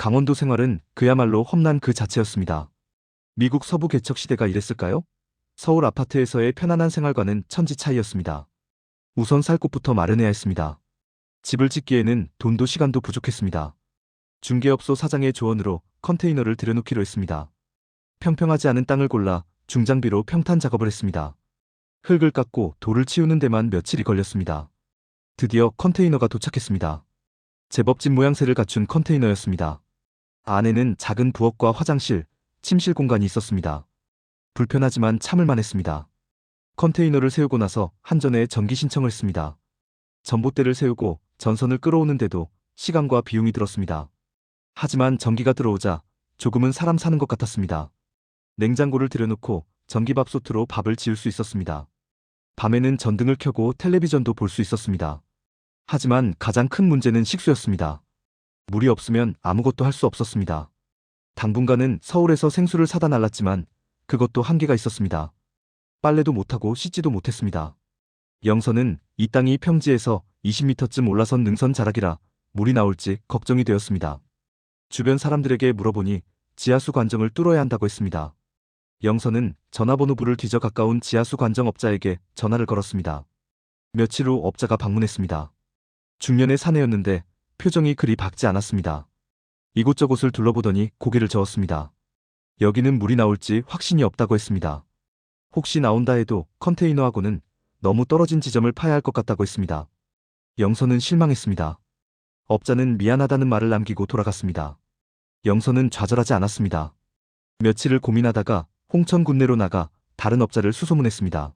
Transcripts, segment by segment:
강원도 생활은 그야말로 험난 그 자체였습니다. 미국 서부 개척 시대가 이랬을까요? 서울 아파트에서의 편안한 생활과는 천지 차이였습니다. 우선 살 곳부터 마련해야 했습니다. 집을 짓기에는 돈도 시간도 부족했습니다. 중개업소 사장의 조언으로 컨테이너를 들여놓기로 했습니다. 평평하지 않은 땅을 골라 중장비로 평탄 작업을 했습니다. 흙을 깎고 돌을 치우는 데만 며칠이 걸렸습니다. 드디어 컨테이너가 도착했습니다. 제법 집 모양새를 갖춘 컨테이너였습니다. 안에는 작은 부엌과 화장실, 침실 공간이 있었습니다. 불편하지만 참을만 했습니다. 컨테이너를 세우고 나서 한전에 전기 신청을 했습니다. 전봇대를 세우고 전선을 끌어오는데도 시간과 비용이 들었습니다. 하지만 전기가 들어오자 조금은 사람 사는 것 같았습니다. 냉장고를 들여놓고 전기밥솥으로 밥을 지을 수 있었습니다. 밤에는 전등을 켜고 텔레비전도 볼 수 있었습니다. 하지만 가장 큰 문제는 식수였습니다. 물이 없으면 아무것도 할 수 없었습니다. 당분간은 서울에서 생수를 사다 날랐지만 그것도 한계가 있었습니다. 빨래도 못하고 씻지도 못했습니다. 영서는 이 땅이 평지에서 20m쯤 올라선 능선 자락이라 물이 나올지 걱정이 되었습니다. 주변 사람들에게 물어보니 지하수 관정을 뚫어야 한다고 했습니다. 영서는 전화번호부를 뒤져 가까운 지하수 관정 업자에게 전화를 걸었습니다. 며칠 후 업자가 방문했습니다. 중년의 사내였는데 표정이 그리 밝지 않았습니다. 이곳저곳을 둘러보더니 고개를 저었습니다. 여기는 물이 나올지 확신이 없다고 했습니다. 혹시 나온다 해도 컨테이너하고는 너무 떨어진 지점을 파야 할 것 같다고 했습니다. 영서는 실망했습니다. 업자는 미안하다는 말을 남기고 돌아갔습니다. 영서는 좌절하지 않았습니다. 며칠을 고민하다가 홍천 군내로 나가 다른 업자를 수소문했습니다.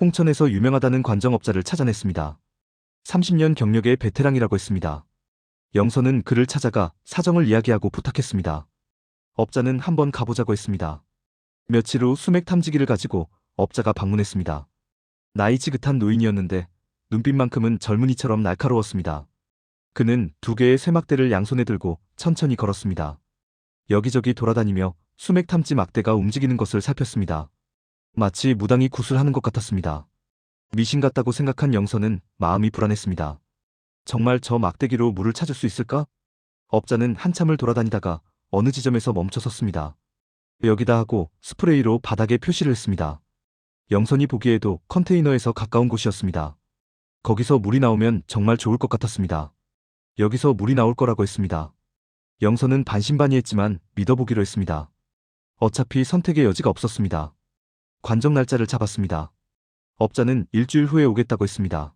홍천에서 유명하다는 관정업자를 찾아냈습니다. 30년 경력의 베테랑이라고 했습니다. 영서는 그를 찾아가 사정을 이야기하고 부탁했습니다. 업자는 한번 가보자고 했습니다. 며칠 후 수맥 탐지기를 가지고 업자가 방문했습니다. 나이 지긋한 노인이었는데 눈빛만큼은 젊은이처럼 날카로웠습니다. 그는 두 개의 쇠막대를 양손에 들고 천천히 걸었습니다. 여기저기 돌아다니며 수맥 탐지 막대가 움직이는 것을 살폈습니다. 마치 무당이 구슬하는 것 같았습니다. 미신 같다고 생각한 영서는 마음이 불안했습니다. 정말 저 막대기로 물을 찾을 수 있을까? 업자는 한참을 돌아다니다가 어느 지점에서 멈춰 섰습니다. 여기다 하고 스프레이로 바닥에 표시를 했습니다. 영선이 보기에도 컨테이너에서 가까운 곳이었습니다. 거기서 물이 나오면 정말 좋을 것 같았습니다. 여기서 물이 나올 거라고 했습니다. 영선은 반신반의했지만 믿어보기로 했습니다. 어차피 선택의 여지가 없었습니다. 관정 날짜를 잡았습니다. 업자는 일주일 후에 오겠다고 했습니다.